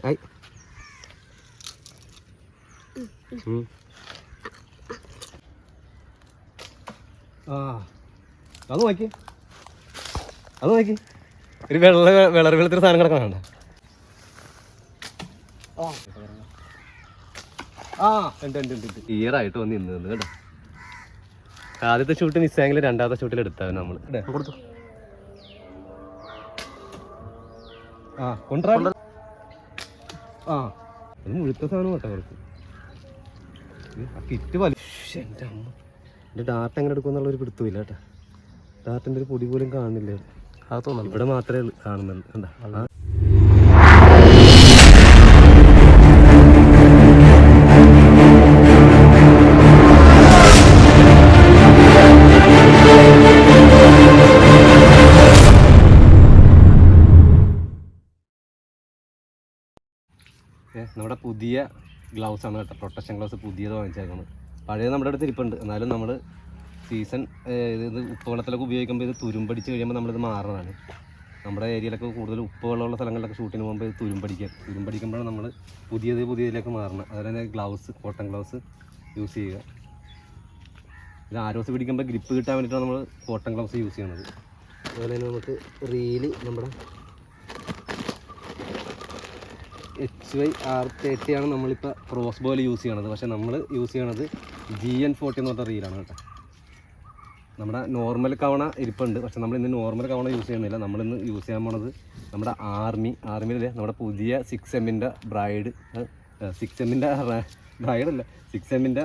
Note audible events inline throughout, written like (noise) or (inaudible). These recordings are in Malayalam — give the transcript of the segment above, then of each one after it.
ഹായ് Ừ. ആ. അത് നോക്കി. അത് നോക്കി. ഒരു വെള്ള വെള്ളറി വെള്ളത്തിൽ സാധനം കിടക്കണ ആ. ഉണ്ട് ഉണ്ട് ഉണ്ട് വന്ന് ഇന്ന് നിന്ന് കേട്ടോ. ആദ്യത്തെ ഷൂട്ട് മിസ്സായെങ്കിലും രണ്ടാമത്തെ ഷൂട്ടിൽ എടുത്താവും നമ്മൾ കൊടുത്തു ആ. കൊണ്ടുവരാ. ആ. അത് മുഴുത്ത സാധനം കേട്ടോ ആ കിറ്റ് വലി എന്റെ അമ്മ. എന്റെ ഡാറ്റ എങ്ങനെ എടുക്കുമെന്നുള്ളൊരു പിടുത്തമില്ല കേട്ടോ. ഡാറ്റന്റെ ഒരു പൊടി പോലും കാണുന്നില്ല. അത് തോന്നുന്നു. ഇവിടെ മാത്രമേ കാണുന്നുള്ളൂ. കണ്ടാ? നമ്മുടെ പുതിയ ഗ്ലൗസ് ആണ് കേട്ടോ. പ്രൊട്ടക്ഷൻ ഗ്ലൗസ് പുതിയത് വാങ്ങിച്ചേക്കുന്നത്. പഴയ നമ്മുടെ അടുത്ത് ഇരിപ്പുണ്ട്. എന്നാലും നമ്മൾ സീസൺ ഇത് ഉപ്പ് വെള്ളത്തിലൊക്കെ ഉപയോഗിക്കുമ്പോൾ ഇത് തുരുമ്പടിച്ച് കഴിയുമ്പോൾ നമ്മളിത് മാറുന്നതാണ്. നമ്മുടെ ഏരിയയിലൊക്കെ കൂടുതൽ ഉപ്പ് വെള്ളമുള്ള സ്ഥലങ്ങളിലൊക്കെ ഷൂട്ടിന് പോകുമ്പോൾ ഇത് തുരുമ്പടിക്കുക. തുരുമ്പടിക്കുമ്പോഴാണ് നമ്മൾ പുതിയത് പുതിയതിലേക്ക് മാറണം അതുപോലെ തന്നെ ഗ്ലൗസ് കോട്ടൺ ഗ്ലൗസ് യൂസ് ചെയ്യുക. ഇത് ആരോസ് പിടിക്കുമ്പോൾ ഗ്രിപ്പ് കിട്ടാൻ വേണ്ടിയിട്ടാണ് നമ്മൾ കോട്ടൺ ഗ്ലൗസ് യൂസ് ചെയ്യുന്നത് അതുപോലെ തന്നെ നമുക്ക് റീൽ നമ്മുടെ എച്ച് വൈ ആർ തേർട്ടി ആണ് നമ്മളിപ്പോൾ ക്രോസ് ബോയിൽ യൂസ് ചെയ്യണത്. പക്ഷെ നമ്മൾ യൂസ് ചെയ്യണത് ജി എൻ ഫോർട്ടി എന്ന് പറഞ്ഞ റീലാണ് കേട്ടോ. നമ്മുടെ നോർമൽ കവണ ഇരിപ്പുണ്ട്. പക്ഷെ നമ്മൾ ഇന്ന് നോർമൽ കവണ യൂസ് ചെയ്യുന്നില്ല. നമ്മളിന്ന് യൂസ് ചെയ്യാൻ പോണത് നമ്മുടെ ആർമി ആർമിയിലെ നമ്മുടെ പുതിയ സിക്സ് എമ്മിന്റെ ബ്രൈഡ് സിക്സ് എമ്മിന്റെ ബ്രൈഡല്ല സിക്സ് എമ്മിന്റെ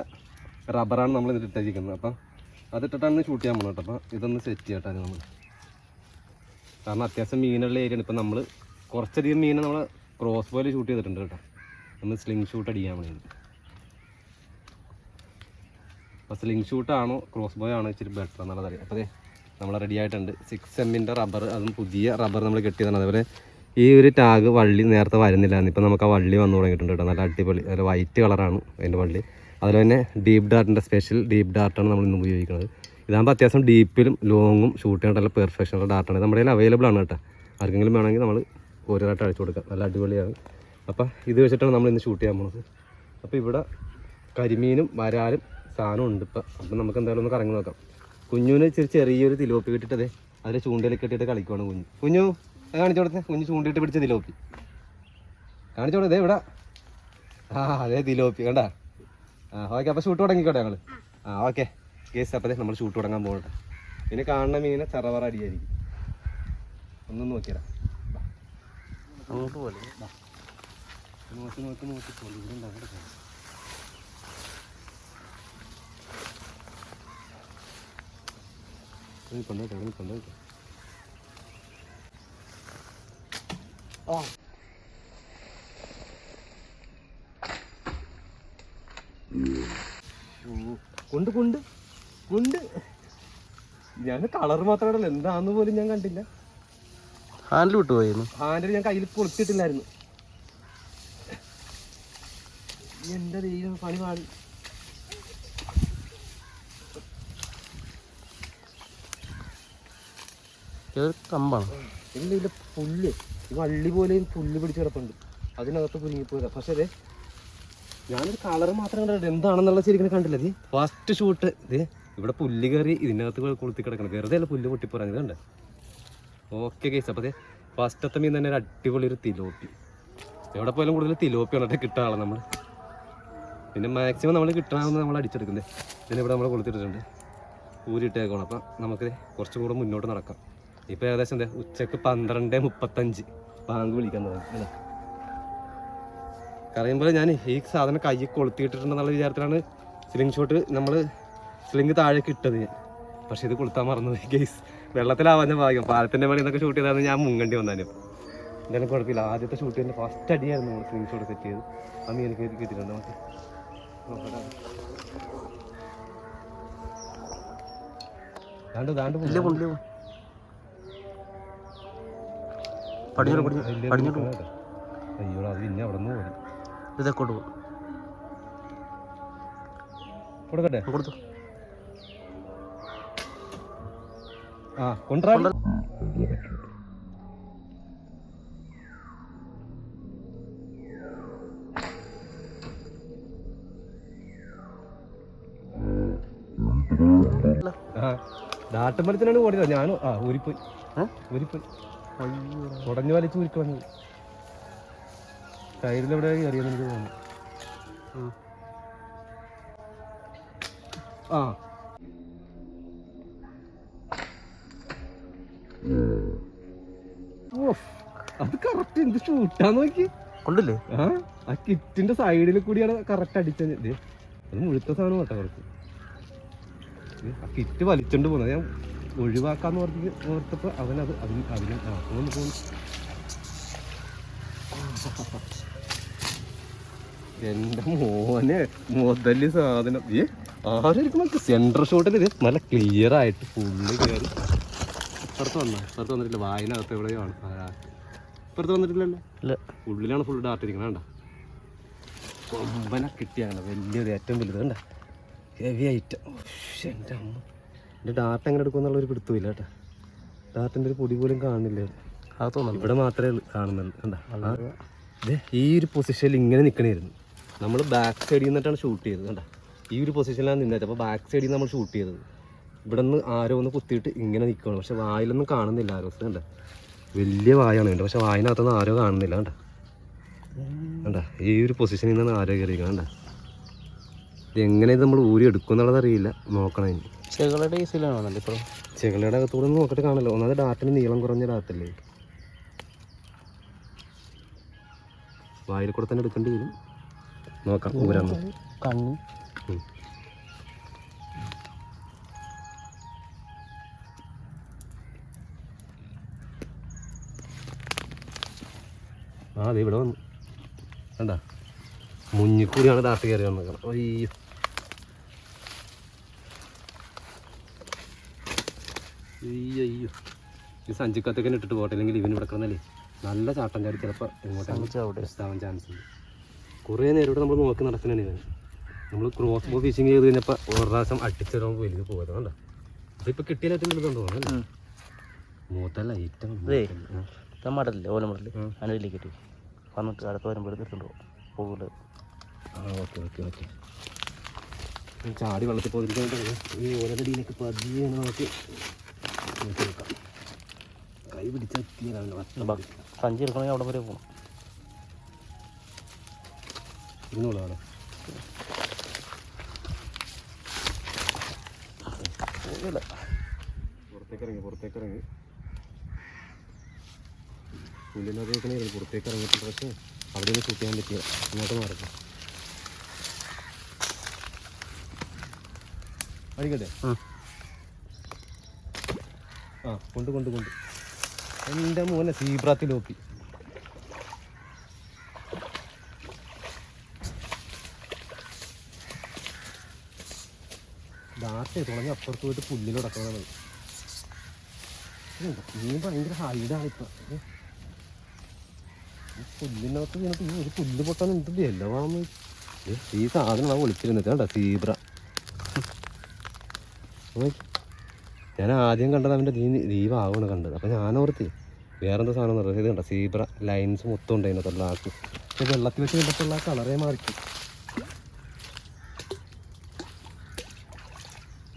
റബ്ബറാണ് നമ്മൾ ഇതിൽ ഇട്ടിരിക്കുന്നത് അപ്പം അതിട്ടിട്ടാണ് ഷൂട്ട് ചെയ്യാൻ പോകുന്നത് കേട്ടോ. അപ്പം ഇതൊന്ന് സെറ്റ് ചെയ്യട്ടാണ് നമ്മൾ കാരണം അത്യാവശ്യം മീനുള്ള ഏരിയയാണ് ഇപ്പം നമ്മൾ കുറച്ചധികം മീനെ നമ്മൾ ക്രോസ് ബോയിൽ ഷൂട്ട് ചെയ്തിട്ടുണ്ട് കേട്ടോ. നമ്മൾ സ്ലിംഗ് ഷൂട്ട് അടിക്കാൻ വേണ്ടി. അപ്പോൾ സ്ലിംഗ് ഷൂട്ടാണോ ക്രോസ് ബോയ് ആണോ ഇച്ചിരി ബെറ്റർ എന്നുള്ളത് അറിയാം. അപ്പോൾ നമ്മൾ റെഡി ആയിട്ടുണ്ട്. സിക്സ് എമ്മിന്റെ റബ്ബർ അതും പുതിയ റബ്ബർ നമ്മൾ കെട്ടിയതാണ്. അതേപോലെ ഈ ഒരു ടാഗ് വള്ളി നേരത്തെ വരുന്നില്ലായിരുന്നു ഇപ്പം നമുക്ക് ആ വള്ളി വന്നു തുടങ്ങിയിട്ടുണ്ട് കേട്ടോ. നല്ല അടിപൊളി നല്ല വൈറ്റ് കളറാണ് അതിന്റെ വള്ളി. അതുപോലെ തന്നെ ഡീപ്പ് ഡാർട്ടിന്റെ സ്പെഷ്യൽ ഡീപ്പ് ഡാർട്ടാണ് നമ്മൾ ഇന്ന് ഉപയോഗിക്കുന്നത്. ഇതാകുമ്പോൾ അത്യാവശ്യം ഡീപ്പിലും ലോങ്ങും ഷൂട്ട് ചെയ്യേണ്ട നല്ല പെർഫെക്ഷനുള്ള ഡാർട്ടാണ് നമ്മുടെ കയ്യിൽ അവൈലബിൾ ആണ് കേട്ടോ. ആർക്കെങ്കിലും വേണമെങ്കിൽ നമ്മൾ ഓരോരായിട്ട് അഴിച്ചു കൊടുക്കാം നല്ല അടിപൊളിയാണ്. അപ്പോൾ ഇത് വെച്ചിട്ടാണ് നമ്മൾ ഇന്ന് ഷൂട്ട് ചെയ്യാൻ പോകുന്നത് അപ്പോൾ ഇവിടെ കരിമീനും വരാലും സാധനം ഉണ്ട് ഇപ്പം. അപ്പം നമുക്ക് എന്തായാലും ഒന്ന് കറങ്ങി നോക്കാം. കുഞ്ഞുവിന് ഇച്ചിരി ചെറിയൊരു തിലോപ്പി കിട്ടിട്ടതേ അതിൽ ചൂണ്ടയിലേക്ക് ഇട്ടിട്ട് കളിക്കുവാണ് കുഞ്ഞു. കുഞ്ഞു അത് കാണിച്ചു കൊടുത്തേ. കുഞ്ഞു ചൂണ്ടിയിട്ട് പിടിച്ച തിലോപ്പി. കാണിച്ചു കൊടുത്തേ ഇവിടെ. ആ അതെ തിലോപ്പി കണ്ട? ആ ഓക്കെ അപ്പോൾ ഷൂട്ട് തുടങ്ങിക്കോട്ടെ ഞങ്ങൾ ആ ഓക്കെ. കേസ് അപ്പോൾ നമ്മൾ ഷൂട്ട് തുടങ്ങാൻ പോകട്ടെ. ഇനി കാണുന്ന മീനെ ചറവറ അടിയായിരിക്കും. ഒന്നും നോക്കിയടാ അങ്ങോട്ട് പോലെ. നോക്കി നോക്കി നോക്കി. പോലെ ഇവിടെ ആ. കൊണ്ട് കൊണ്ട് കൊണ്ട്. ഞാൻ കളർ മാത്രമല്ല എന്താന്ന് പോലും ഞാൻ കണ്ടില്ല. ഹാൻഡിൽ വിട്ടു പോയിരുന്നു ഹാൻഡിൽ ഞാൻ കയ്യിൽ പൊളിച്ചിട്ടില്ലായിരുന്നു. എന്റെ ദൈവം പണി പാടി കമ്പാണ്. ഇല്ല ഇല്ല പുല്ല് വള്ളി പോലെയും പുല്ല് പിടിച്ച് കിടപ്പുണ്ട്. അതിനകത്ത് കുഞ്ഞിപ്പോയതാ പക്ഷേ അതെ ഞാനൊരു കളർ മാത്രം കണ്ടിട്ട് എന്താണെന്നുള്ള ശരിക്കും കണ്ടില്ല. ഇത് ഫസ്റ്റ് ഷൂട്ട് ഇത് ഇവിടെ പുല്ല് കയറി ഇതിനകത്ത് കൊളുത്തി കിടക്കണം. വെറുതെ അല്ല പുല്ല് പൊട്ടിപ്പോറാൻ ഇത് കണ്ടേ? Okay case. അപ്പോൾ ഫസ്റ്റ് ഫസ്റ്റത്തെ മീൻ തന്നെ ഒരു അടിപൊളി ഒരു തിലോപ്പി. എവിടെ പോയാലും കൂടുതൽ തിലോപ്പി വന്നിട്ട് കിട്ടാളെ നമ്മൾ പിന്നെ മാക്സിമം നമ്മൾ കിട്ടണമെന്ന് നമ്മൾ അടിച്ചെടുക്കുന്നത്. ഇതിനിവിടെ നമ്മൾ കൊളുത്തിട്ടിട്ടുണ്ട്. ഊരിട്ടേക്കണം അപ്പം നമുക്ക് കുറച്ചും കൂടെ മുന്നോട്ട് നടക്കാം. ഇപ്പം ഏകദേശം എന്താ ഉച്ചയ്ക്ക് പന്ത്രണ്ട് മുപ്പത്തഞ്ച്. ബാങ്ക് വിളിക്കാൻ തുടങ്ങി അല്ലേ? കറിയുമ്പോൾ ഞാൻ ഈ സാധനം കൈ കൊളുത്തിയിട്ടിട്ടുണ്ടെന്നുള്ള വിചാരത്തിലാണ് സ്ലിംഗ് ഷോട്ട് നമ്മൾ സ്ലിംഗ് താഴേക്ക് ഇട്ടത് ഞാൻ. പക്ഷെ ഇത് കൊളുത്താൻ മറന്നത് ഗെയ്സ് വെള്ളത്തിലാവാൻ ഭാഗ്യം. പാലത്തിന്റെ മണി എന്നൊക്കെ ഷൂട്ട് ചെയ്തായിരുന്നു ഞാൻ മുങ്ങണ്ടി വന്നാലും എന്തായാലും കുഴപ്പമില്ല. ആദ്യത്തെ ഷൂട്ട് ചെയ്യുന്ന ഫസ്റ്റ് അടിയായിരുന്നു നമ്മൾ സ്ക്രീൻഷോട്ട് ഷോട്ട് സെറ്റ് ചെയ്ത് അന്ന് എനിക്ക് കിട്ടിയിട്ടുണ്ട്. നമുക്ക്. ദാണ്ട് ദാണ്ട് അയ്യോ അത് പിന്നെ അവിടെ നിന്ന് പോകും ഇതൊക്കെ കൊടുക്കട്ടെ? കൊടുത്തു. നാട്ടുമരത്തിനാണ് ഓടിയത്. ഞാനും ആ ഊരിപ്പോയി. ഊരിപ്പോയി. ഉടഞ്ഞു വലിച്ച് ഊരിക്ക് വന്നു ടൈലിലെവിടെ അറിയാമെന്ന് എനിക്ക് തോന്നുന്നു. ആ. അത് കറക്റ്റ് എന്ത് ഷൂട്ടാന്ന് നോക്കി. കൊണ്ടില്ലേ? ആ ആ കിറ്റിന്റെ സൈഡിൽ കൂടിയാണ് കറക്റ്റ് അടിച്ചത്. ഇത് അത് മുഴുത്ത സാധനം കേട്ടോ കുറച്ച്. ആ കിറ്റ് വലിച്ചോണ്ട് പോകുന്നത് ഞാൻ ഒഴിവാക്കാന്ന് പറഞ്ഞ് ഓർത്തപ്പോ അവനത് അതിന് അതിന് പോകുന്നു പോകുന്നു എന്റെ മോനെ മുതൽ സാധനം. ഏ ആരും സെൻട്രൽ ഷോട്ടിൽ ഇത് നല്ല ക്ലിയർ ആയിട്ട് ഫുള്ള് കയറി ഇപ്പുറത്ത് വന്നോ? പുറത്ത് വന്നിട്ടില്ല. വായനകത്ത് എവിടെയോ ആണ്. പുറത്ത് വന്നിട്ടില്ലല്ലോ? ഉള്ളിലാണ് ഫുൾ ഡാർട്ട് ഇരിക്കണം കണ്ട? കൊമ്പനെ കിട്ടിയാണ് വലിയത് ഏറ്റവും വലുത്. കണ്ട? ഹെവി ഐറ്റം എന്റെ അമ്മ. എന്റെ ഡാർട്ട് എങ്ങനെ എടുക്കുമെന്നുള്ള ഒരു പിടുത്തമില്ല കേട്ടോ. ഡാർട്ടിന്റെ ഒരു പൊടി പോലും കാണുന്നില്ല അത് തോന്നുന്നു ഇവിടെ മാത്രമേ കാണുന്നുള്ളൂ കണ്ട? ദേ ഈ ഒരു പൊസിഷനിൽ ഇങ്ങനെ നിൽക്കണമായിരുന്നു നമ്മൾ ബാക്ക് സൈഡിൽ നിന്നിട്ടാണ് ഷൂട്ട് ചെയ്തത്. കണ്ട? ഈ ഒരു പൊസിഷനിലാണ് നിന്നത്. അപ്പോൾ ബാക്ക് സൈഡിൽ നമ്മൾ ഷൂട്ട് ചെയ്തത്. ഇവിടെ നിന്ന് ആരോ ഒന്ന് കുത്തിയിട്ട് ഇങ്ങനെ നിൽക്കുകയാണ് പക്ഷെ വായിലൊന്നും കാണുന്നില്ല ആരോ കണ്ട? വലിയ വായാണ് കണ്ട? പക്ഷെ വായനകത്തൊന്നും ആരോ കാണുന്നില്ല കണ്ട? കണ്ട? ഈ ഒരു പൊസിഷനിൽ നിന്നാണ് ആരോ കയറിയിരിക്കണം കണ്ട? ഇത് എങ്ങനെ ഇത് നമ്മൾ ഊരി എടുക്കും എന്നുള്ളത് അറിയില്ല. നോക്കണം ഇനി. ചെകളുടെ ഇപ്പോൾ ചെകളുടെ അകത്തൂടെ ഒന്ന് നോക്കിയിട്ട് കാണല്ലോ. ഒന്നാമത് ഡാറ്റിന് നീളം കുറഞ്ഞ ഡാറ്റല്ലേ? വായിൽ കൂടെ തന്നെ എടുക്കേണ്ടി വരും. നോക്കാം ഊരാ കണ്ണ്. അതെ ഇവിടെ വന്നു. വേണ്ട മുന്നിൽ കൂടിയാണ് ഡാറ്റ കയറി വന്നത് അയ്യോ. അയ്യോ ഈ സഞ്ചിക്കത്തൊക്കെ ഇട്ടിട്ട് പോട്ടെ. അല്ലെങ്കിൽ ഇവന് ഇവിടെ കിടന്നല്ലേ. നല്ല ചാട്ടം ചാടി ചിലപ്പോൾ ഇങ്ങോട്ടാവാൻ ചാൻസ് ഉണ്ട്. കുറേ നേരം ഇവിടെ നമ്മൾ നോക്കി നടക്കുന്നതാണ് ഇവൻ. നമ്മൾ ക്രോസ് ബോ ഫിഷിങ് ചെയ്ത് കഴിഞ്ഞപ്പോൾ ഒരു പ്രാവശ്യം അടിച്ചിടുമ്പോൾ വലിയ പോയത് കണ്ടോ? അതിപ്പോൾ കിട്ടിയ ഏറ്റവും വലുതുണ്ടോ. മൂത്തല്ല ഏറ്റവും മടലില്ലേ? ഓല മടൽ. അനുവിലേക്ക് ഇട്ട് വന്നിട്ട് അടുത്ത് വരുമ്പോൾ എടുത്തിട്ടുണ്ടോ പോകില്ല ഓക്കെ ഓക്കെ ഓക്കെ. ചാടി വെള്ളത്തിൽ പോയിരിക്കുന്നത് ഈ ഓലതടിയിലേക്ക് പതിയെ നമുക്ക് നോക്കി നോക്കാം കൈ പിടിച്ചെത്തിയാണ് സഞ്ചി എടുക്കണമെങ്കിൽ അവിടെ വരെ പോകണം ഇരുന്നോളൂ അവിടെ. പുറത്തേക്കിറങ്ങി പുറത്തേക്ക് ഇറങ്ങി പുറത്തേക്ക് ഇറങ്ങിയിട്ടുണ്ട്. പക്ഷേ അവിടെ നിന്ന് ഷൂട്ട് ചെയ്യാൻ പറ്റിയ അങ്ങോട്ട് മാറട്ടെ അടിക്കട്ടെ. ആ. കൊണ്ട് കൊണ്ട് കൊണ്ട്. എന്റെ മോനെ സീബ്രാത്തിലോപ്പി ഡാറ്റ തുടങ്ങി അപ്പുറത്ത് പോയിട്ട് പുല്ലിലടക്കണതാണ് നീ ഭയങ്കര ഹൈഡാണ് ഇപ്പൊ. പുല്ലിനകത്ത് വീണിട്ട് ഒരു പുല്ല് പൊട്ടാൻ എന്തിട്ട് എല്ലാമാണ് ഈ സാധനം ആ വിളിച്ചിരുന്നത് കണ്ട? സീബ്ര. ഞാൻ ആദ്യം കണ്ടത് അവന്റെ ദീ ദീപാവാണ് കണ്ടത്. അപ്പം ഞാൻ ഓർത്തി വേറെന്താ സാധനം നിറയെ ഇത് കണ്ട? സീബ്ര ലൈൻസ് മൊത്തം ഉണ്ട് അതിനകത്ത് ആക്ക് പക്ഷെ വെള്ളത്തിൽ വെച്ച് കണ്ടപ്പോൾ കളറേ മാറിക്കും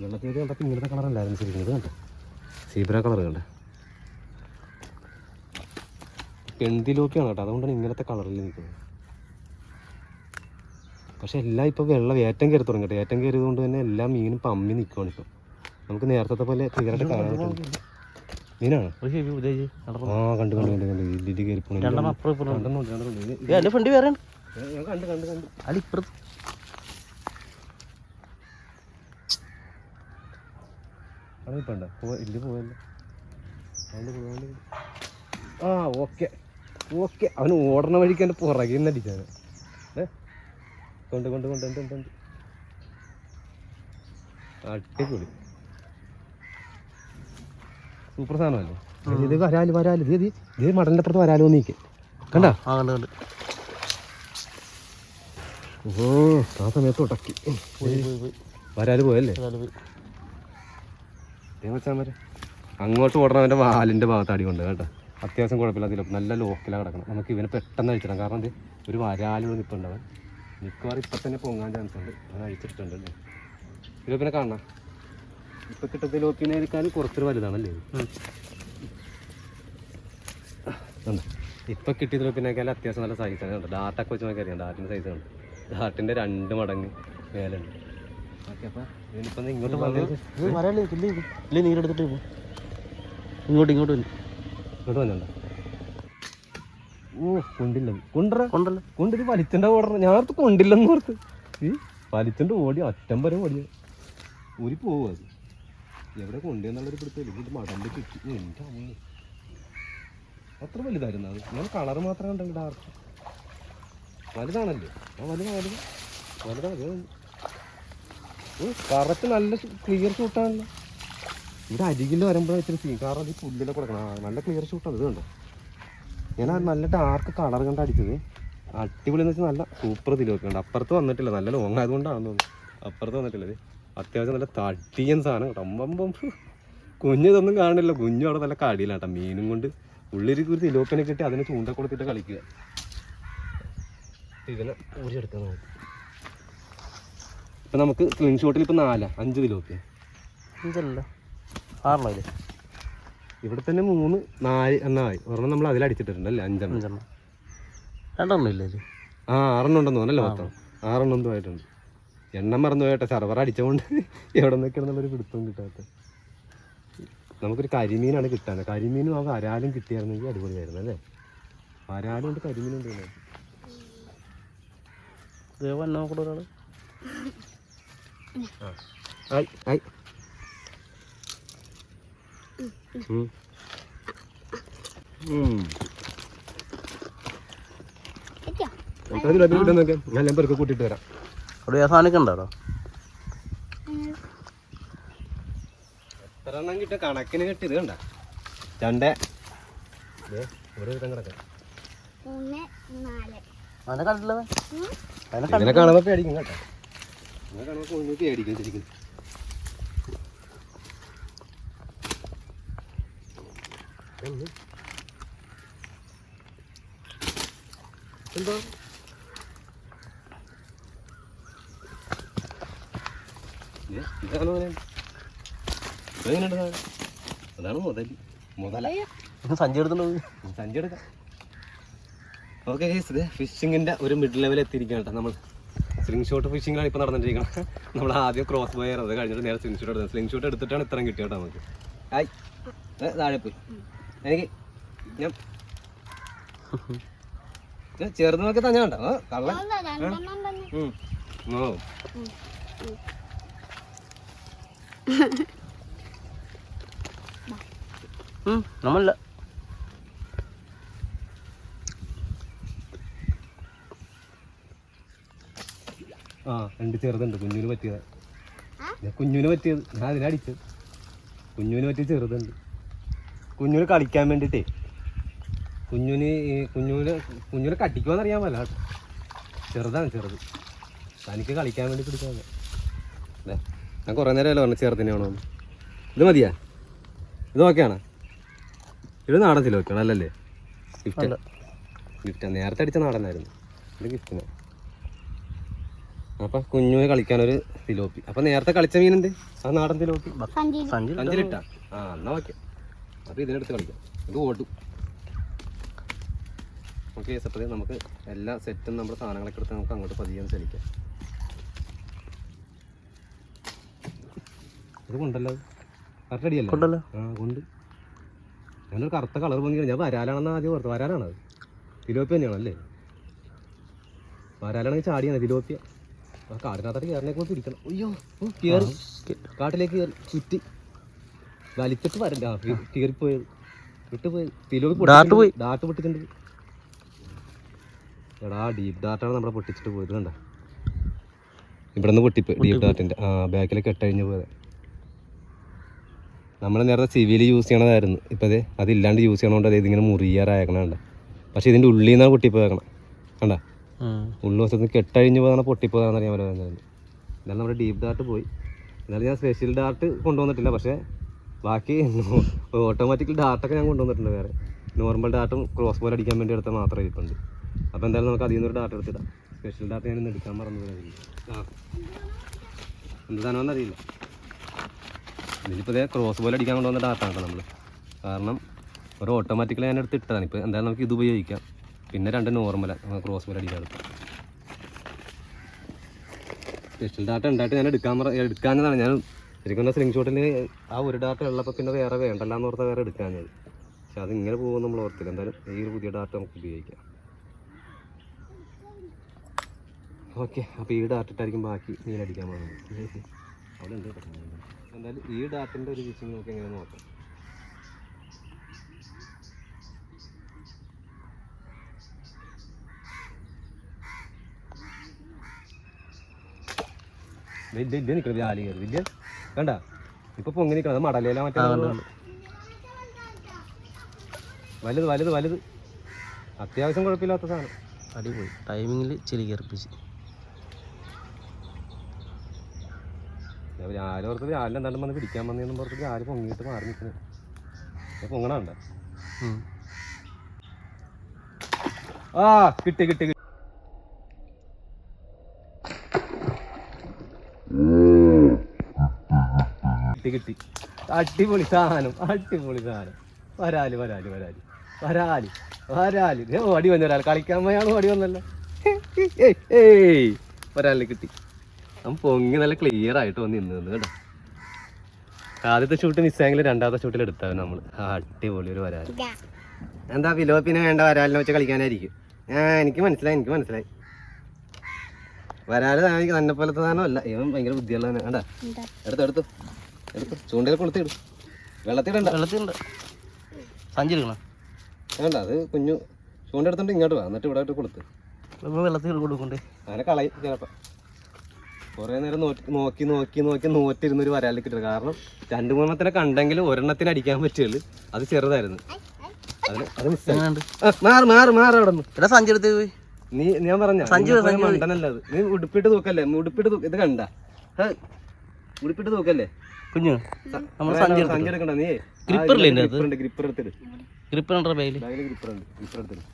വെള്ളത്തിൽ വെച്ച് കണ്ടപ്പോൾ ഇങ്ങനത്തെ കളറല്ലായിരുന്നു ശരിക്കും. ഇത് കണ്ട? സീബ്ര കളർ കണ്ട? പെൺതിലോക്കിയാണ് കേട്ടോ അതുകൊണ്ടാണ് ഇങ്ങനത്തെ കളറിൽ നിൽക്കുന്നത്. പക്ഷേ എല്ലാം ഇപ്പോൾ വെള്ളം ഏറ്റം കയറി തുടങ്ങട്ടെ ഏറ്റം കയറിയത് കൊണ്ട് തന്നെ എല്ലാ മീനും പമ്മി നിൽക്കുകയാണ് ഇപ്പം. നമുക്ക് നേരത്തെ പോലെ തീരായിട്ട് കാണാൻ പറ്റും മീനാണ്? ആ കണ്ട് കണ്ട് കണ്ട് കണ്ട്. ഇതിൽ കയറി പോകണം ഫ്രണ്ട് വേറെ കണ്ടു കണ്ടു കണ്ടു. അല്ല ഇപ്പുറത്ത്. അവിടെ ഇപ്പം ഉണ്ടോ ഇല്ല അതുകൊണ്ട്. ആ ഓക്കെ. ഓക്കെ അവൻ ഓടണ വഴിക്ക് എന്റെ പുറകിൽ നിന്ന് അടിച്ചാണ്. കൊണ്ട് കൊണ്ട് കൊണ്ട് ഉണ്ട് ഉണ്ട് അടിപൊളി. സൂപ്പർ സാധനമല്ലേ? ഇത് വരാൽ വരാൽ. ഇത് ഇത് ഇത് മടലിന്റെ അപ്പുറത്ത് വരാലോ നീക്ക് കണ്ട? ഓ ആ സമയത്ത് ഉടക്കി. വരാൽ പോയല്ലേ? മച്ചാൻ വരെ. അങ്ങോട്ട് ഓടണവന്റെ വാലിന്റെ ഭാഗത്ത് അടി കൊണ്ട് കേട്ടോ. അത്യാവശ്യം കുഴപ്പമില്ലാതില്ല നല്ല ലോക്കിലാണ് കിടക്കണം നമുക്ക് ഇവനെ പെട്ടെന്ന് അഴിച്ചിടാം. കാരണം എന്ത് ഒരു വരാലും നിൽപ്പുണ്ടവൻ മിക്കവാറും ഇപ്പം തന്നെ പൊങ്ങാൻ ചാൻസ് ഉണ്ട്. അവൻ അഴിച്ചിട്ടുണ്ട് അല്ലേ? ഇത് പിന്നെ കാണണം? ഇപ്പൊ കിട്ടുന്ന തിലോപ്പിനേക്കാൾ കുറച്ചൊരു വലുതാണല്ലേ? ഇപ്പം കിട്ടിയത് തിലോപ്പിനേക്കാൾ അത്യാവശ്യം നല്ല സൈസാണ് ഉണ്ട് ഡാർട്ടൊക്കെ വെച്ച് നമുക്ക് അറിയാം. ഡാർട്ടിന്റെ സൈസാണ് ഡാറ്റിന്റെ രണ്ട് മടങ്ങ് മേലുണ്ട്. ഓക്കെ അപ്പം ഇതിനിപ്പോ ഇങ്ങോട്ട് ഇല്ലേ നീരെടുത്തിട്ട്. ഇങ്ങോട്ട് ഇങ്ങോട്ട് വരും. ഇങ്ങോട്ട് വന്നുണ്ടോ ഓ കൊണ്ടില്ലെന്ന് കൊണ്ടറ കൊണ്ടല്ലോ കൊണ്ടിത് വലിച്ചണ്ട ഞാൻ ഓർത്ത് കൊണ്ടില്ലെന്ന് ഓർത്ത്. ഈ വലിച്ചണ്ട് ഓടി അറ്റം വരെ ഓടിയ ഊരി പോവും അത്? എവിടെ കൊണ്ടുവന്നുള്ളൊരു പിടുത്തമില്ല ഇത് മടമ്പ് ചുറ്റി. എന്റെ അമ്മ. അത്ര വലുതായിരുന്നു അത്. ഞാൻ കളർ മാത്രം കണ്ടെങ്കിൽ ഡാർക്ക് വലുതാണല്ലേ? ആ വലുതാ വലുതാ. വലുതാ കറക്റ്റ് നല്ല ക്ലിയർ ഷൂട്ടാണല്ലോ ഇവിടെ അരികിൽ വരുമ്പോഴാണ് ഇച്ചിരി സീൻ കാരണം ഈ പുല്ലിലൊക്കെ കൊടുക്കണം. നല്ല ക്ലിയർ ഷൂട്ടാണ് ഇത് കണ്ടോ? ഞാൻ നല്ല ഡാർക്ക് കളർ കണ്ട് അടിച്ചത്. അടിപൊളി എന്ന് വെച്ചാൽ നല്ല സൂപ്പർ തിലോക്കുണ്ട് അപ്പുറത്ത് വന്നിട്ടില്ല. നല്ല ലോങ് ആയതുകൊണ്ടാണ് തോന്നുന്നു. അപ്പുറത്ത് വന്നിട്ടില്ല അത്യാവശ്യം നല്ല തട്ടിയൻ സാധനം കേട്ടോ. കുഞ്ഞ് ഇതൊന്നും കാണില്ല കുഞ്ഞു അവിടെ നല്ല കടിയിലാട്ടോ മീനും കൊണ്ട് ഉള്ളിലേക്ക് ഒരു തിലോപ്പിനെ കിട്ടി അതിനെ ചൂണ്ട കൊടുത്തിട്ട് കളിക്കുക. ഇതിനെ ഊരിയെടുക്കാൻ നോക്കും. ഇപ്പം നമുക്ക് സ്ലിംഗ് ഷോട്ടിൽ ഇപ്പം നാലാ. അഞ്ച് തിലോപ്പിയ. ഇതല്ല ആറെണ്ണം ഇല്ലേ ഇവിടെ തന്നെ മൂന്ന് നാല് എന്നായി ഒരെണ്ണം നമ്മൾ അതിലടിച്ചിട്ടുണ്ട് അല്ലേ? അഞ്ചെണ്ണം. അഞ്ചെണ്ണം. രണ്ടെണ്ണം ഇല്ലേ? ആ ആറെണ്ണം ഉണ്ടെന്ന് തോന്നല്ലേ മൊത്തം? ആറെണ്ണം എന്തോ ആയിട്ടുണ്ട്. എണ്ണം മറന്നു പോയട്ടെ. സർവർ അടിച്ചുകൊണ്ട് എവിടെ നിൽക്കണമെന്നുള്ളൊരു പിടുത്തവും കിട്ടാത്ത നമുക്കൊരു കരിമീനാണ് കിട്ടാൻ. കരിമീനും ആ വരാലും കിട്ടിയായിരുന്നെങ്കിൽ അടിപൊളിയായിരുന്നു അല്ലേ? വരാലും ഉണ്ട് കരിമീനും ഉണ്ട്. ദേവ എന്നെ ആയി ആയി ഞാൻ എല്ലാം കൂട്ടിട്ട് വരാം. അവിടെ സാധനമൊക്കെ ഉണ്ടോ അവിടെ? എത്ര എണ്ണം കിട്ടും? കണക്കിന് കിട്ടിയത് കണ്ട? രണ്ടേ. അതിനെ. അതിനെ കാണുമ്പോ പേടിക്കും കേട്ടോ. ഇതിനെ കാണുമ്പോ പേടിക്കും ശരിക്കും. എന്തോ? അതാണ് മുതൽ മുതലായ കണ്ടില്ല. സഞ്ചി എടുത്തോണ്ട് സഞ്ചി എടുക്കാം. ഓക്കെ ഇത് ഫിഷിങ്ങിന്റെ ഒരു മിഡ് ലെവൽ എത്തിയിരിക്കുകയാണ് കേട്ടോ നമ്മൾ സ്ലിംഗ് ഷോട്ട് ഫിഷിങ്ങിലാണ് ഇപ്പോൾ നടന്നിട്ടിരിക്കുന്നത് (laughs) നമ്മൾ ആദ്യം ക്രോസ് ബോയർ അത് കഴിഞ്ഞിട്ട് നേരെ സ്ലിംഗ് ഷോട്ട് എടുത്തത് സ്ലിംഗ് ഷോട്ട് എടുത്തിട്ടാണ് ഇത്രയും കിട്ടിയത് കേട്ടോ നമുക്ക്. ആയി. താഴെ പോയി. എനിക്ക് ഞാൻ ഞാൻ ചെറുത് നോക്കി തന്നെ കണ്ടോ കള്ള കള്ളൻ. ഓ. നമ്മളില്ല ആ രണ്ട് ചെറുതുണ്ട്. കുഞ്ഞുവിന് പറ്റിയത്. കുഞ്ഞുവിന് പറ്റിയത്. ഞാൻ അതിനടിച്ചത്. കുഞ്ഞുവിന് പറ്റിയ ചെറുതുണ്ട്. കുഞ്ഞുവിന് കളിക്കാൻ വേണ്ടിയിട്ടേ കുഞ്ഞുന് കുഞ്ഞുനെ കുഞ്ഞുവിനെ കട്ടിക്കുമെന്ന് അറിയാൻ പറ്റില്ല ചെറുതാണ് ചെറുത്. തനിക്ക് കളിക്കാൻ വേണ്ടി പിടിക്കാൻ അല്ലേ ഞാൻ കുറേ നേരമല്ലോ പറഞ്ഞു ചെറുതിനാണോ ഇത് മതിയാ? ഇത് ഓക്കെയാണ് ഇത് നാടൻ ചിലവൊക്കെയാണ് അല്ലല്ലേ? ഗിഫ്റ്റ്. ഗിഫ്റ്റാണ് നേരത്തെ അടിച്ച നാടനായിരുന്നു. ഇത് ഗിഫ്റ്റിന് അപ്പം കുഞ്ഞുവിന് കളിക്കാനൊരു തിലോപ്പി അപ്പം നേരത്തെ കളിച്ച മീനുണ്ട് ആ നാടൻ തിലോപ്പി അഞ്ചിലിട്ടാ ആ എന്നാ ഓക്കെ. അപ്പം ഇതിനെടുത്ത് കളിക്കാം. ഇത് ഓടും. ഓക്കെ സപ്പതി നമുക്ക് എല്ലാ സെറ്റും നമ്മുടെ സാധനങ്ങളൊക്കെ എടുത്ത് നമുക്ക് അങ്ങോട്ട് പതിയെ ശ്രമിക്കാം ചലിക്കാം. ഇത് കൊണ്ടല്ലോ. കറക്റ്റ് അടിയല്ലോ? കൊണ്ടല്ലോ. ആ കൊണ്ട്. ഞാനൊരു കറുത്ത കളർ പൊങ്ങി ഞാൻ വരാലാണെന്ന് ആദ്യം ഓർത്ത് വരാലാണ് അത്? തിലോപ്പി തന്നെയാണല്ലേ വരാലാണെങ്കിൽ ചാടിയാണ് തിലോപ്പിയ. ആ കാടിനകത്തോട്ട് കൊണ്ട് പിടിക്കണം. അയ്യോ കയറി കാട്ടിലേക്ക് കയറി ചുറ്റി. വലിച്ചിട്ട് വരണ്ട. കീറിപ്പോയത് വിട്ടുപോയത് പോയി ഡാർട്ട് പോയി. ഡാർട്ട് പൊട്ടിച്ചിട്ടുണ്ട്. എടാ ഡീപ് ഡാർട്ടാണ് നമ്മളെ പൊട്ടിച്ചിട്ട് പോയത് കണ്ട? ഇവിടെ നിന്ന് പൊട്ടിപ്പോയി. ഡീപ് ഡാർട്ടിന്റെ ആ ബാക്കിലൊക്കെ കെട്ടഴിഞ്ഞ് പോയത്. നമ്മൾ നേരത്തെ സിവിയിൽ യൂസ് ചെയ്യണതായിരുന്നു. ഇപ്പം അതെ അതില്ലാണ്ട് യൂസ് ചെയ്യണോണ്ട് അതായത് ഇതിങ്ങനെ മുറിയാറായക്കണണ്ട പക്ഷേ ഇതിന്റെ ഉള്ളിൽ നിന്നാണ് പൊട്ടിപ്പോയേക്കണം. കണ്ട. ഉള്ളു വശത്ത് കെട്ടഴിഞ്ഞ് പോയതാണ് പൊട്ടിപ്പോയതാണെന്ന് അറിയാൻ പറ്റുന്നത് എന്നാലും നമ്മുടെ ഡീപ് ഡാർട്ട് പോയി. എന്നാലും ഞാൻ സ്പെഷ്യൽ ഡാർട്ട് കൊണ്ടുവന്നിട്ടില്ല. പക്ഷേ ബാക്കി (laughs) ഓട്ടോമാറ്റിക്കൽ ഡാർട്ടൊക്കെ ഞാൻ കൊണ്ടുവന്നിട്ടുണ്ട് വേറെ. നോർമൽ ഡാർട്ടും ക്രോസ് ബോൾ അടിക്കാൻ വേണ്ടി എടുത്താൽ മാത്രമേ ഇരിപ്പുണ്ട്. അപ്പോൾ എന്തായാലും നമുക്ക് അതിൽ നിന്നൊരു ഡാർട്ട് എടുത്തിടാം. സ്പെഷ്യൽ ഡാർട്ട് ഞാൻ എടുക്കാൻ മറന്നു പോയതായിരിക്കും ആ. എന്ത് അറിയില്ല. ഇതിലിപ്പോൾ ഇതേ ക്രോസ് ബോൾ അടിക്കാൻ കൊണ്ടുവന്ന ഡാറ്റ ആണ് നമ്മൾ കാരണം ഒരു ഓട്ടോമാറ്റിക്കലി ഞാൻ എടുത്ത് ഇട്ടതാണ്. ഇപ്പോൾ എന്തായാലും നമുക്ക് ഇത് ഉപയോഗിക്കാം. പിന്നെ രണ്ട് നോർമലാണ് ക്രോസ് ബോൾ അടിക്കാൻ എടുക്കാം സ്പെഷ്യൽ ഡാറ്റ ഉണ്ടായിട്ട് ഞാൻ എടുക്കാൻ എടുക്കാഞ്ഞതാണ്. ഞാൻ ശരിക്കും പറഞ്ഞാൽ സ്ലിംഗ് ഷോട്ടിൽ ആ ഒരു ഡാറ്റ ഉള്ളപ്പോൾ പിന്നെ വേറെ വേണ്ടല്ല എന്ന് ഓർത്താൽ വേറെ എടുക്കാഞ്ഞത് പക്ഷെ അത് ഇങ്ങനെ പോകുമെന്ന് നമ്മൾ ഓർത്തില്ല. എന്തായാലും ഈ ഒരു പുതിയ ഡാറ്റ നമുക്ക് ഉപയോഗിക്കാം. ഓക്കെ അപ്പോൾ ഈ ഡാറ്റ ഇട്ടായിരിക്കും ബാക്കി മീനടിക്കാൻ പോകുന്നത്. അവിടെ എന്ത്. എന്തായാലും ഈ ഡാറ്റിന്റെ ഒരു വിഷയം നമുക്ക് എങ്ങനെ നോക്കാം? വലിയ വലിയ നിൽക്കുന്നത് വ്യാലി കയറി വലിയ കണ്ട? ഇപ്പൊ പൊങ്ങി നിൽക്കണം അത് മടലേല മറ്റേ വലുത് വലുത് വലുത്. അത്യാവശ്യം കുഴപ്പമില്ലാത്ത സാധനം. അടിപൊളി. ടൈമിങ്ങിൽ ഞാൻ രാവിലെ എന്തായാലും വന്ന് പിടിക്കാൻ വന്നതെന്നും പുറത്ത് രാവിലെ പൊങ്ങിയിട്ട് മാറി നിൽക്കുന്നത് പൊങ്ങണണ്ട ഉം. ആ കിട്ടി കിട്ടി. കിട്ടി കിട്ടി. അടിപൊളി സാധനം അടിപൊളി സാധനം. വരാൽ വരാൽ വരാൽ. വരാൽ വരാൽ. ഓടി വന്നു ഒരാൾ. കളിക്കാൻ പോയാണ് ഓടി വന്നല്ലോ. ഏയ്, ഏയ് കിട്ടി. അവൻ പൊങ്ങി നല്ല ക്ലിയർ ആയിട്ട് വന്ന് നിന്ന് നിന്ന് കേട്ടോ. ആദ്യത്തെ ഷൂട്ട് മിസ്സായെങ്കിൽ രണ്ടാമത്തെ ഷൂട്ടിൽ എടുത്താൽ നമ്മൾ അടിപൊളി ഒരു വരാൽ. എന്താ വിലോപ്പിനെ വേണ്ട വരാലിനെ വെച്ച് കളിക്കാനായിരിക്കും. ആ എനിക്ക് മനസ്സിലായി എനിക്ക് മനസ്സിലായി. വരാൽ എനിക്ക് തന്നെ പോലത്തെ സാധനമല്ല ഇവൻ ഭയങ്കര ബുദ്ധിയുള്ളതാണ് കേട്ടാ എടുത്തു എടുത്തു. എടുത്തു ചൂണ്ടയിൽ കൊളുത്തിടും വെള്ളത്തിടണ്ട വെള്ളത്തിണ്ട് സഞ്ചി എടുക്കണം വേണ്ട അത് കുഞ്ഞു ചൂണ്ട ഇങ്ങോട്ട് വാ. എന്നിട്ട് ഇവിടെ നമ്മൾ വെള്ളത്തിൽ കൊടുക്കണ്ടേ? അങ്ങനെ കളയും ചിലപ്പോൾ കുറേ നേരം നോക്കി നോക്കി നോക്കി നോക്കി നോറ്റിരുന്ന് ഒരു വരാലിൽ കിട്ടുന്നത് കാരണം രണ്ട് മൂന്നെണ്ണത്തിനെ കണ്ടെങ്കിൽ ഒരെണ്ണത്തിന് അടിക്കാൻ പറ്റുള്ളൂ അത് ചെറുതായിരുന്നു. മാറ് മാറ് മാറ് അവിടെ നിന്ന്. എടാ സഞ്ചി എടുത്ത് പോയി. നീ ഞാൻ പറഞ്ഞ. മണ്ടനല്ല അത്? നീ ഉടുപ്പിട്ട് തൂക്കല്ലേ? ഉടുപ്പിട്ട് ഇത് കണ്ട? ഉടുപ്പിട്ട് തൂക്കല്ലേ? കുഞ്ഞു നമ്മൾ സഞ്ചി സഞ്ചി എടുക്കണ്ട നീ Gripper ഇല്ലേ ഇതിനകത്ത്? ഗ്രിപ്പർ ഉണ്ട് ഗ്രിപ്പർ എടുത്തിട്ട് ഗ്രിപ്പ് ഉണ്ടോ ബൈൽ ബാഗിൽ ഗ്രിപ്പർ ഉണ്ട് ഗ്രിപ്പർ എടുത്തിട്ട്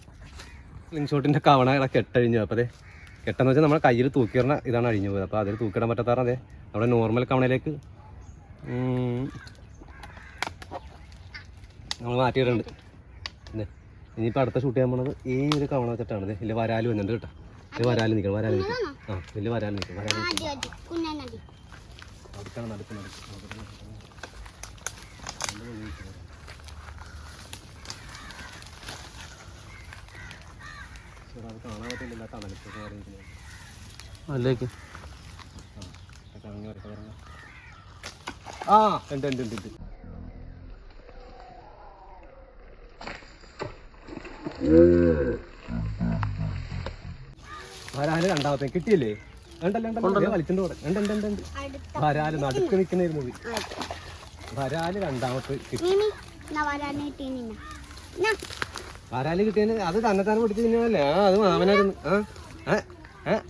സ്ലിംഗ് ഷോട്ടിന്റെ കവണ ഇവിടെ കെട്ടഴിഞ്ഞു അപ്പോൾ അതെ കെട്ടെന്ന് വെച്ചാൽ നമ്മുടെ കയ്യിൽ തൂക്കിയിടണ ഇതാണ് അഴിഞ്ഞു പോയത്. അപ്പോൾ അതിൽ തൂക്കിടാൻ പറ്റാത്ത അതെ നമ്മുടെ നോർമൽ കവണയിലേക്ക് നമ്മൾ മാറ്റിയിട്ടുണ്ട് അതെ ഇനിയിപ്പോൾ അടുത്ത ഷൂട്ട് ചെയ്യാൻ പോണത് ഈ ഒരു കവണ വെച്ചിട്ടാണ് അതെ വലിയ വരാലും വന്നിട്ടുണ്ട് കേട്ടോ. ഇത് വരാലും നിൽക്കണം വരാലും നിൽക്കണം ആ വലിയ വരാലും നിക്കണം വരാലും നിൽക്കും ആദ്യം ആദ്യം കുഞ്ഞനടി അടുത്താണ് നടുക്ക് നടുക്ക് കാണാൻ പറ്റില്ല തണലിപ്പൊക്കെ മാറിയിരിക്കുന്നത് അതിലേക്ക്. ആ ഉണ്ട് ഉണ്ട് ഉണ്ട് വരാൽ രണ്ടാമത്തെ? കിട്ടിയില്ലേ? വരാൽ നടുക്ക് നിൽക്കുന്നായിരുന്നു മൂവി വരാൽ രണ്ടാമത്തെ വരാൽ കിട്ടിയതിന് അത് തന്നെ തന്നെ പിടിച്ച് ആ അത് മാമനായിരുന്നു ആ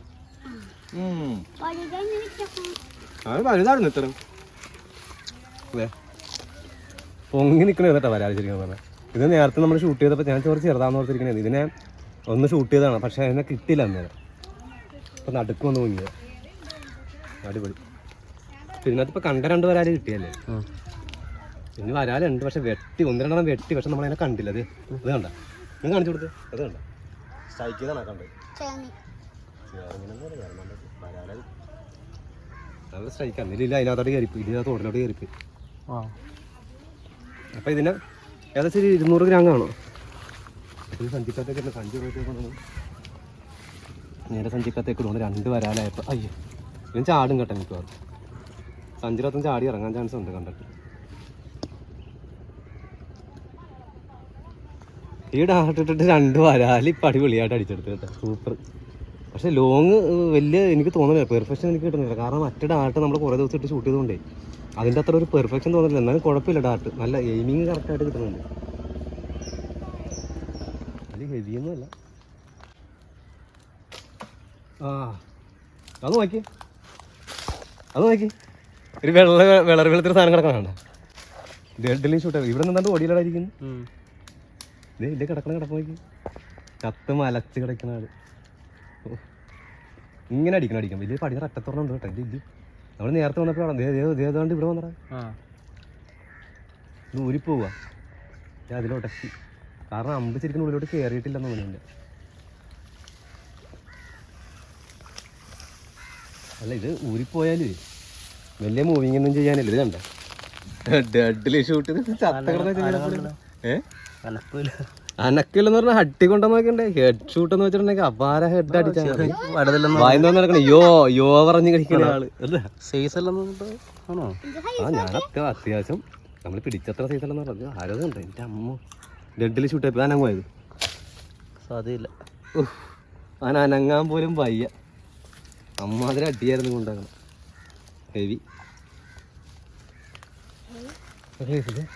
അത് വലുതായിരുന്നു ഇത്ര പൊങ്ങി നിൽക്കണ കേട്ടോ വരാൽ ശരിക്കും പറഞ്ഞാൽ ഇത് നേരത്തെ നമ്മൾ ഷൂട്ട് ചെയ്തപ്പോൾ ഞാൻ കുറച്ച് ചെറുതാന്ന് ഓർത്തിരിക്കണേ. ഇതിനെ ഒന്ന് ഷൂട്ട് ചെയ്തതാണ്. പക്ഷെ അതിനെ കിട്ടിയില്ല അന്നേരം. അപ്പം നടുക്ക് വന്ന് മുങ്ങിയത്. അടിപൊളി. ഇതിനകത്ത് ഇപ്പോൾ കണ്ട രണ്ട് വരാൽ കിട്ടിയല്ലേ? ഇനി വരാലുണ്ട് പക്ഷെ വെട്ടി ഒന്ന് രണ്ടെണ്ണം വെട്ടി പക്ഷെ നമ്മളതിനെ കണ്ടില്ല. അത് അത് കണ്ട. നിങ്ങൾ കാണിച്ചു കൊടുത്ത് അത് കണ്ട. സ്ട്രൈക്ക് ചെയ്താണ് കണ്ടത് നല്ല സ്ട്രൈക്കാണ് ഇതില്ല അതിനകത്തോട്ട് കയറിപ്പ് ഇതിനകത്ത് തോട്ടിലോട്ട് കയറിപ്പ് അപ്പൊ ഇതിന് ഏകദേശം ഇരുന്നൂറ് ഗ്രാം കാണും. സഞ്ചിക്കാത്തൊക്കെ സഞ്ചി പോയിട്ട് നേരെ സഞ്ചിക്കത്തേക്ക് ഇടുകൊണ്ട് രണ്ട് വരാലായപ്പോൾ അയ്യോ ഇതിന് ചാടും കേട്ടോ എനിക്ക് പറഞ്ഞു സഞ്ചിരത്തും ചാടി ഇറങ്ങാൻ ചാൻസ് ഉണ്ട് കണ്ടിട്ട്. ഈ ഡാട്ടിട്ടിട്ട് രണ്ട് വരാൽ ഇപ്പം അടിപൊളിയായിട്ട് അടിച്ചെടുത്ത് കേട്ടോ. സൂപ്പർ പക്ഷെ ലോങ് വലിയ എനിക്ക് തോന്നുന്നില്ല. പെർഫെക്ഷൻ എനിക്ക് കിട്ടുന്നില്ല. കാരണം മറ്റേ ഡാട്ട് നമ്മൾ കുറേ ദിവസം ഇട്ട് ഷൂട്ട് ചെയ്തുകൊണ്ടേ അതിന്റെ അത്ര ഒരു പെർഫെക്ഷൻ തോന്നുന്നില്ല എന്നാലും കുഴപ്പമില്ല ഡാട്ട് നല്ല എയിമിങ് കറക്റ്റായിട്ട് കിട്ടുന്നുണ്ട്. വലിയ ഹെവിയൊന്നുമല്ല ആ അത് നോക്കി. അത് നോക്കി. ഒരു വെള്ള വിളറി വെളുത്തൊരു സാധനം കിടക്കണ ഡെഡിലും ഷൂട്ട് ഇവിടെ നിന്നാണ്ട് ഓടിയിലായിരിക്കുന്നു? ഇതേ ഇല്ലേ കിടക്കണ കിടപ്പ് നോക്കി. കത്ത് മലച്ച് കിടക്കണ ആൾ. ഇങ്ങനെ അടിക്കണം അടിക്കണം. വലിയ പടി അറ്റത്തുറന്നുണ്ട് കേട്ടോ. ഇത് നമ്മൾ നേരത്തെ വന്നപ്പോഴാണ് ഏതാണ്ട് ഇവിടെ വന്നടാ. ഇത് ഊരിപ്പോവുക ഞാൻ അതിലോട്ടെത്തി കാരണം അമ്പ് ശരിക്കും ഉള്ളിലോട്ട് കയറിയിട്ടില്ലെന്ന് തോന്നുന്നില്ല. അല്ല ഇത് ഊരിപ്പോയാലേ വലിയ മൂവിങ് ഒന്നും ചെയ്യാനില്ല. ഇത് കണ്ട? ഡെഡിൽ ഷൂട്ട് അനക്കില്ലെന്ന് പറഞ്ഞാൽ ഹട്ടി കൊണ്ടെന്ന് നോക്കണ്ടേ ഹെഡ് ഷൂട്ട് എന്ന് വെച്ചിട്ടുണ്ടെങ്കിൽ അപാര ഹെഡ് അടിച്ചാൽ യോ യോ പറഞ്ഞു കഴിക്കുന്ന ആൾ. സൈസ് ആണോ? ആ ഞാൻ അത്യ- അത്യാവശ്യം നമ്മൾ പിടിച്ചത്ര സൈസ് അല്ലെന്ന് പറഞ്ഞു ആരോഗ്യമുണ്ട് എന്റെ അമ്മ. ഡെഡിൽ ഷൂട്ട് ആയി അനങ്ങുമായത് സാധ്യയില്ല അവൻ അനങ്ങാൻ പോലും വയ്യ. അമ്മാതിരി അടിയായിരുന്നു കൊണ്ടാകണം ഹെവി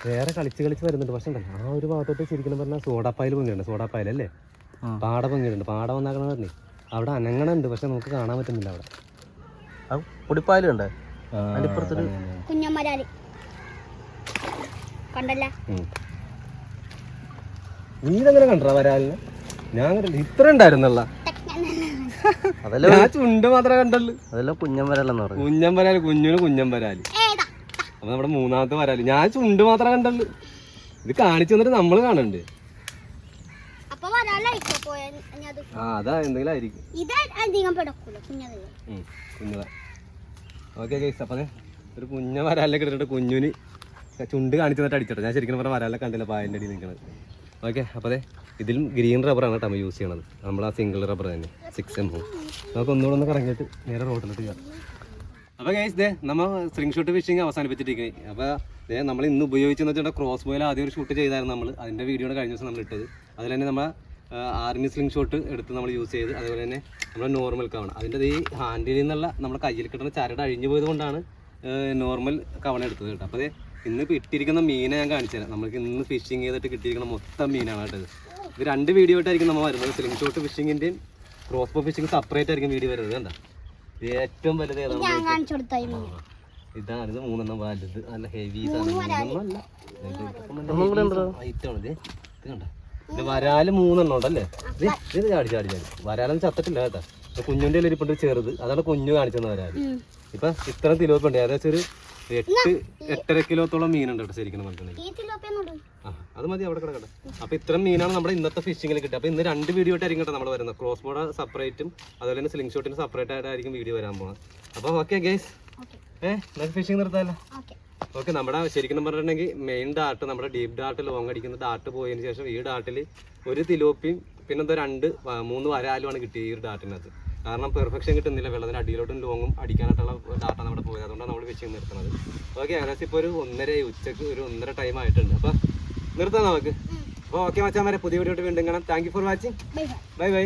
വേറെ കളിച്ച് കളിച്ച് വരുന്നുണ്ട്. പക്ഷെ ഉണ്ടല്ലോ ആ ഒരു ഭാഗത്തോട്ട് ശരിക്കും പറഞ്ഞാൽ സോഡാപ്പായൽ പൊങ്ങിയിട്ടുണ്ട്. സോഡാപ്പായൽ അല്ലേ? പാട പൊങ്ങിയിട്ടുണ്ട്. പാട വന്നാക്കണ പറഞ്ഞേ. അവിടെ അനങ്ങണുണ്ട് പക്ഷെ നമുക്ക് കാണാൻ പറ്റുന്നില്ല അവിടെ. പൊടിപ്പായലുണ്ട്. കണ്ടല്ല. നീ ഇതെങ്ങനെ കണ്ടാ വരാലിന്? ഞാൻ കണ്ടില്ല. ഇത്ര ഉണ്ടായിരുന്നല്ല. ഞാൻ ചുണ്ട് മാത്രമേ കണ്ടുള്ളൂ. അതെല്ലാം കുഞ്ഞൻ വരാലെന്ന് പറഞ്ഞു കുഞ്ഞൻ വരാൽ കുഞ്ഞിന് കുഞ്ഞൻ വരാൽ. ഏതാ? അപ്പൊ നമ്മുടെ മൂന്നാമത്തെ വരാൽ. ഞാൻ ചുണ്ട് മാത്രമേ കണ്ടുള്ളൂ. ഇത് കാണിച്ചു തന്നിട്ട് നമ്മൾ കാണണ്ട്. ആ അതാ എന്തെങ്കിലും ആയിരിക്കും. കുഞ്ഞതാ. ഓക്കെ ഗൈസ് അപ്പൊ ഒരു കുഞ്ഞ വരാലൊക്കെ ഇട്ടിട്ട് കുഞ്ഞുന്. ചുണ്ട് കാണിച്ചു തന്നിട്ട് അടിച്ചിട്ടോ ഞാൻ ശരിക്കും പറഞ്ഞ വരാലെ കണ്ടില്ല പായന്റെ അടി നിൽക്കണത്. ഓക്കെ അപ്പോൾ അതെ ഇതിലും ഗ്രീൻ റബ്ബറാണ് കേട്ടോ യൂസ് ചെയ്യണത്. നമ്മൾ ആ സിംഗിൾ റബ്ബർ തന്നെ സിക്സ് എം ഫോർ നമുക്ക് ഒന്നുകൂടെ ഒന്ന് കറങ്ങിയിട്ട് നേരെ റോഡിലോട്ട് കയറാം അപ്പോൾ ഗൈസ് ദേ നമ്മൾ സ്ട്രിങ് ഷൂട്ട് ഫിഷിങ് അവസാനിപ്പിച്ചിരിക്കുന്നത് അപ്പോൾ ദേ നമ്മൾ ഇന്ന് ഉപയോഗിച്ചെന്ന് വെച്ചാൽ ക്രോസ് ബോയിൽ ആദ്യം ഒരു ഷൂട്ട് ചെയ്തായിരുന്നു നമ്മൾ അതിന്റെ വീഡിയോ കഴിഞ്ഞ ദിവസം നമ്മൾ ഇട്ടത്. അതിൽ തന്നെ നമ്മൾ ആർമി സ്ലിംഗ് ഷോട്ട് എടുത്ത് നമ്മൾ യൂസ് ചെയ്ത് അതുപോലെ തന്നെ നമ്മൾ നോർമൽ കവണ. അതിന്റെ ഈ ഹാൻഡിൽ നിന്നുള്ള നമ്മുടെ കയ്യിൽ കിട്ടുന്ന ചരട് അഴിഞ്ഞു പോയത് കൊണ്ടാണ് നോർമൽ കവണ എടുത്തത് കേട്ടോ. അപ്പോൾ ഇന്ന് ഇട്ടിരിക്കുന്ന മീനെ ഞാൻ കാണിച്ചു തരാം നമുക്ക് ഇന്ന് ഫിഷിങ് ചെയ്തിട്ട് കിട്ടിയിരിക്കുന്ന മൊത്തം മീനാണ് കേട്ടത് ഇത് രണ്ട് വീഡിയോ ആയിട്ടായിരിക്കും നമ്മൾ വരുന്നത്. സ്ലിംഗ് ഷോട്ട് ഫിഷിങ്ങിന്റെയും ക്രോസ് ബോ ഫിഷിംഗ് സെപ്പറേറ്റ് ആയിരിക്കും വീഡിയോ വരുന്നത് കണ്ട? ഇത് ഏറ്റവും വലുത് ഏതാണ് ഇതാണ് ഇത് മൂന്നെണ്ണം വലുത്. നല്ല ഹെവി ഇത്. ഇത് കണ്ട? ഇത് വരാൽ മൂന്നെണ്ണം ഉണ്ടല്ലേ? ഇത് ഇത് ചാടി ചാടി ചാടി. വരാലൊന്നും ചത്തിട്ടില്ല കേട്ടോ. കുഞ്ഞുണ്ടെ കുഞ്ഞുന്റെ ഇരിപ്പുണ്ട് ചെറുത്. അതാണ് കുഞ്ഞു കാണിച്ചെന്ന് വരാൽ. ഇപ്പൊ ഇത്ര തിലോപ്പുണ്ട് ഏകദേശം ഒരു എട്ട് എട്ടര കിലോത്തോളം മീനുണ്ട് കേട്ടോ ശരിക്കും നമുക്ക് ആ. അത് മതി അവിടെ കിടക്കട്ടെ. അപ്പൊ ഇത്ര മീനാണ് നമ്മുടെ ഇന്നത്തെ ഫിഷിംഗിൽ കിട്ടുക അപ്പൊ ഇന്ന് രണ്ട് വീഡിയോ ആയിട്ടായിരിക്കും കേട്ടോ നമ്മൾ വരുന്നത്. ക്രോസ് ബോർഡ് സെപ്പറേറ്റും അതുപോലെ തന്നെ സ്ലിംഗ് ഷോട്ടിന് സെപ്പറേറ്റ് ആയിട്ടായിരിക്കും വീഡിയോ വരാൻ പോകുന്നത് അപ്പൊ ഓക്കെ ഗൈസ് ഏഹ് നമുക്ക് ഫിഷിംഗ് നിർത്താമല്ലോ ഓക്കെ നമ്മുടെ ശരിക്കും പറഞ്ഞിട്ടുണ്ടെങ്കിൽ മെയിൻ ഡാർട്ട് നമ്മുടെ ഡീപ്പ് ഡാർട്ട് ലോങ് അടിക്കുന്ന ഡാർട്ട് പോയതിനു ശേഷം ഈ ഡാർട്ടിൽ ഒരു തിലോപ്പിയും പിന്നെ എന്തോ രണ്ട് മൂന്ന് വരാലുമാണ് കിട്ടിയത് ഈ ഒരു ഡാർട്ടിനകത്ത് കാരണം പെർഫെക്ഷൻ കിട്ടുന്നില്ല വെള്ളത്തിന് അടിയിലോട്ടും ലോങ്ങും അടിക്കാനായിട്ടുള്ള ഡാറ്റാണ് നമ്മുടെ പോയത്. അതുകൊണ്ടാണ് നമ്മൾ വെച്ച് നിർത്തുന്നത്. ഓക്കെ ഏകദേശം ഇപ്പോൾ ഒരു ഒന്നര ഉച്ചയ്ക്ക് ഒരു ഒന്നര ടൈം ആയിട്ടുണ്ട്. അപ്പോൾ നിർത്താം നമുക്ക്. അപ്പോൾ ഓക്കെ മച്ചാൻ വരെ പുതിയ വീഡിയോ വീണ്ടും കാണാം. Thank you for watching bye bye